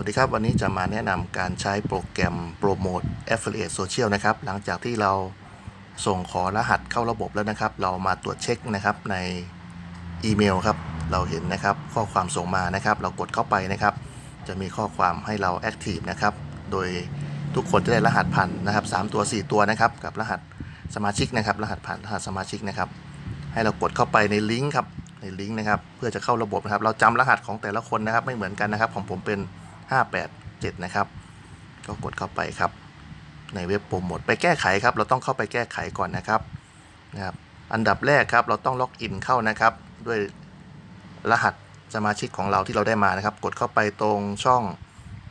สวัสดีครับ วันนี้จะมาแนะนำการใช้โปรแกรมโปรโมท Affiliate Social นะครับ หลังจากที่เราส่งขอรหัสเข้าระบบแล้วนะครับ เรามาตรวจเช็คนะครับในอีเมลครับ เราเห็นนะครับข้อความส่งมานะครับ เรากดเข้าไปนะครับ จะมีข้อความให้เรา Active นะครับ โดยทุกคนจะได้รหัสผ่านนะครับ 3 ตัว 4 ตัวนะครับ กับรหัสสมาชิกนะครับ รหัสผ่านรหัสสมาชิกนะครับ ให้เรากดเข้าไปในลิงก์ครับ ในลิงก์นะครับ เพื่อจะเข้าระบบนะครับ เราจำรหัสของแต่ละคนนะครับ ไม่เหมือนกันนะครับ ของผมเป็น 587 นะครับ ก็กดเข้าไปครับ ในเว็บโปรโมทไปแก้ไขครับ เราต้องเข้าไปแก้ไขก่อนนะครับนะครับ อันดับแรกครับ เราต้องล็อกอินเข้านะครับ ด้วยรหัสสมาชิกของเราที่เราได้มานะครับ กดเข้าไปตรงช่อง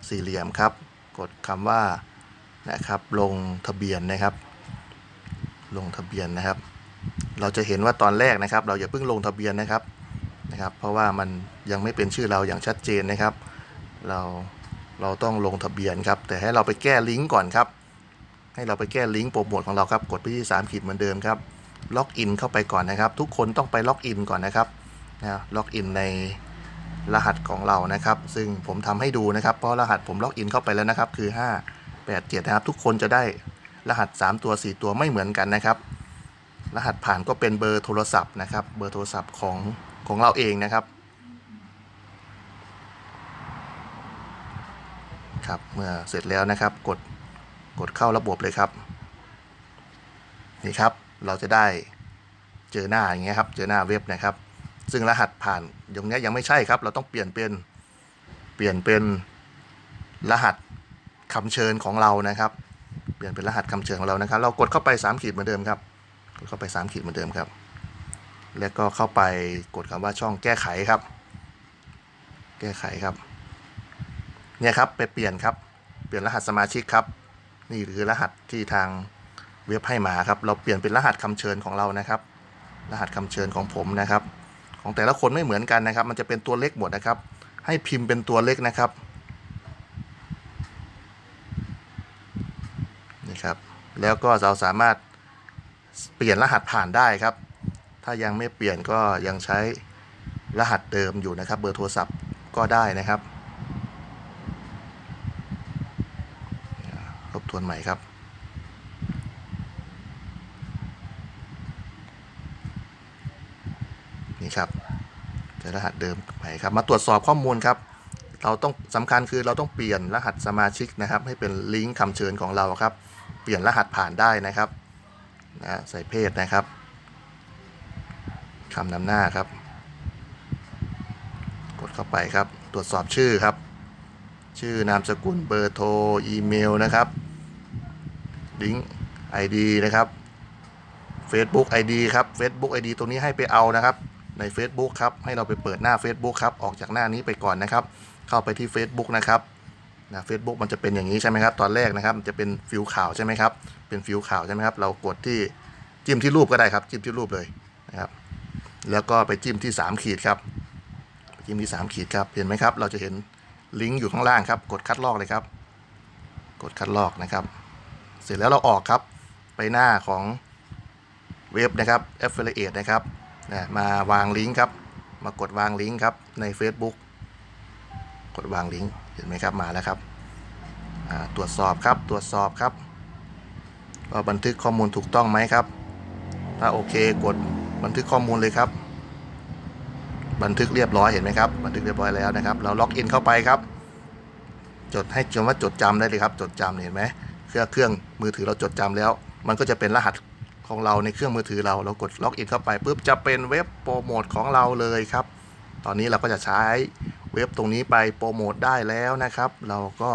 สี่เหลี่ยมครับ กดคำว่านะครับ ลงทะเบียนนะครับ ลงทะเบียนนะครับ เราจะเห็นว่าตอนแรกนะครับ เราอย่าเพิ่งลงทะเบียนนะครับนะครับ เพราะว่ามันยังไม่เป็นชื่อเราอย่างชัดเจนนะครับ เราเราต้องลงทะเบียนครับ แต่ให้เราไปแก้ลิงก์ก่อนครับ ให้เราไปแก้ลิงก์โปรโมทของเราครับ กดไปที่3ขีดเหมือนเดิมครับ ล็อกอินเข้าไปก่อนนะครับ ทุกคนต้องไปล็อกอินก่อนนะครับนะล็อกอินในรหัสของเรานะครับ ซึ่งผมทำให้ดูนะครับ เพราะรหัสผมล็อกอินเข้าไปแล้วนะครับ คือ 5 8 7 นะครับ ทุกคนจะได้รหัส 3 ตัว 4 ตัวไม่เหมือนกันนะครับ รหัสผ่านก็เป็นเบอร์โทรศัพท์นะครับ เบอร์โทรศัพท์ของของเราเองนะครับ ครับ เมื่อเสร็จแล้วนะครับ กดกดเข้าระบบเลยครับ นี่ครับ เราจะได้เจอหน้าอย่างเงี้ยครับ เจอหน้าเว็บนะครับ ซึ่งรหัสผ่านอย่างเนี้ยยังไม่ใช่ครับ เราต้องเปลี่ยนเป็นเปลี่ยนเป็นรหัสคำเชิญของเรานะครับ เปลี่ยนเป็นรหัสคำเชิญของเรานะครับ เรากดเข้าไป3ขีดเหมือนเดิมครับ กดเข้าไป3ขีดเหมือนเดิมครับ แล้วก็เข้าไปกดคำว่าช่องแก้ไขครับ แก้ไขครับ เนี่ยครับไปเปลี่ยนครับ เปลี่ยนรหัสสมาชิกครับ นี่คือรหัสที่ทางเว็บให้มาครับ เราเปลี่ยนเป็นรหัสคำเชิญของเรานะครับ รหัสคำเชิญของผมนะครับ ของแต่ละคนไม่เหมือนกันนะครับ มันจะเป็นตัวเล็กหมดนะครับ ให้พิมพ์เป็นตัวเล็กนะครับนี่ครับ แล้วก็เราสามารถเปลี่ยนรหัสผ่านได้ครับ ถ้ายังไม่เปลี่ยนก็ยังใช้รหัสเดิมอยู่นะครับ เบอร์โทรศัพท์ก็ได้นะครับ ทวนใหม่ครับ นี่ครับใช้รหัสเดิมใหม่ครับ มาตรวจสอบข้อมูลครับ เราต้องสำคัญคือเราต้องเปลี่ยนรหัสสมาชิกนะครับ ให้เป็นลิงก์คำเชิญของเราครับ เปลี่ยนรหัสผ่านได้นะครับนะใส่เพศนะครับคำนำหน้าครับ กดเข้าไปครับ ตรวจสอบชื่อครับ ชื่อนามสกุลเบอร์โทรอีเมลนะครับ ลิงก์ ID นะครับ Facebook ID ครับ Facebook ID ตรงนี้ให้ไปเอานะครับ ใน Facebook ครับ ให้เราไปเปิดหน้า Facebook ครับ ออกจากหน้านี้ไปก่อนนะครับ เข้าไปที่ Facebook นะครับนะเฟซบุ๊กมันจะเป็นอย่างนี้ใช่ไหมครับ ตอนแรกนะครับ มันจะเป็นฟิวข่าวใช่ไหมครับ เป็นฟิวข่าวใช่ไหมครับ เรากดที่จิ้มที่รูปก็ได้ครับ จิ้มที่รูปเลยนะครับ แล้วก็ไปจิ้มที่ 3 ขีดครับ จิ้มที่ 3 ขีดครับ เห็นไหมครับ เราจะเห็นลิงก์อยู่ข้างล่างครับ กดคัดลอกเลยครับ กดคัดลอกนะครับ สร็จแล้วเราออกครับไปหน้าของเว็บนะครับ Affiliate นะครับนะมาวางลิงก์ครับ มากดวางลิงก์ครับใน Facebook กดวางลิงก์เห็นไหมครับมาแล้วครับตรวจสอบครับตรวจสอบครับว่าบันทึกข้อมูลถูกต้องไหมครับ ถ้าโอเคกดบันทึกข้อมูลเลยครับ บันทึกเรียบร้อยเห็นไหมครับ บันทึกเรียบร้อยแล้วนะครับ เราล็อกอินเข้าไปครับ จดให้จำว่าจดจำได้เลยครับ จดจำเห็นไหม เครื่องเครื่องมือถือเราจดจำแล้ว มันก็จะเป็นรหัสของเราในเครื่องมือถือเราเรากดล็อกอินเข้าไปปุ๊บจะเป็นเว็บโปรโมทของเราเลยครับ ตอนนี้เราก็จะใช้เว็บตรงนี้ไปโปรโมทได้แล้วนะครับ เราก็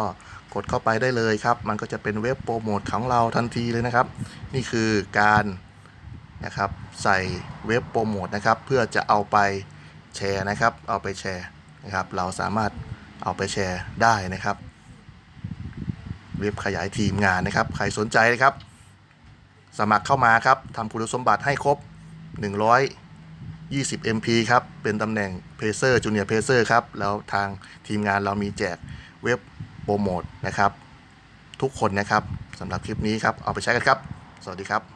กดเข้าไปได้เลยครับ มันก็จะเป็นเว็บโปรโมทของเราทันทีเลยนะครับ นี่คือการนะครับใส่เว็บโปรโมทนะครับ เพื่อจะเอาไปแชร์นะครับ เอาไปแชร์นะครับ เราสามารถเอาไปแชร์ได้นะครับ เว็บขยายทีมงานนะครับ ใครสนใจนะครับ สมัครเข้ามาครับทำคุณสมบัติให้ครบ 120 MP ครับ เป็นตำแหน่งเพเซอร์จูเนียร์เพเซอร์ครับ แล้วทางทีมงานเรามีแจกเว็บโปรโมทนะครับ ทุกคนนะครับสำหรับคลิปนี้ครับ เอาไปใช้กันครับ สวัสดีครับ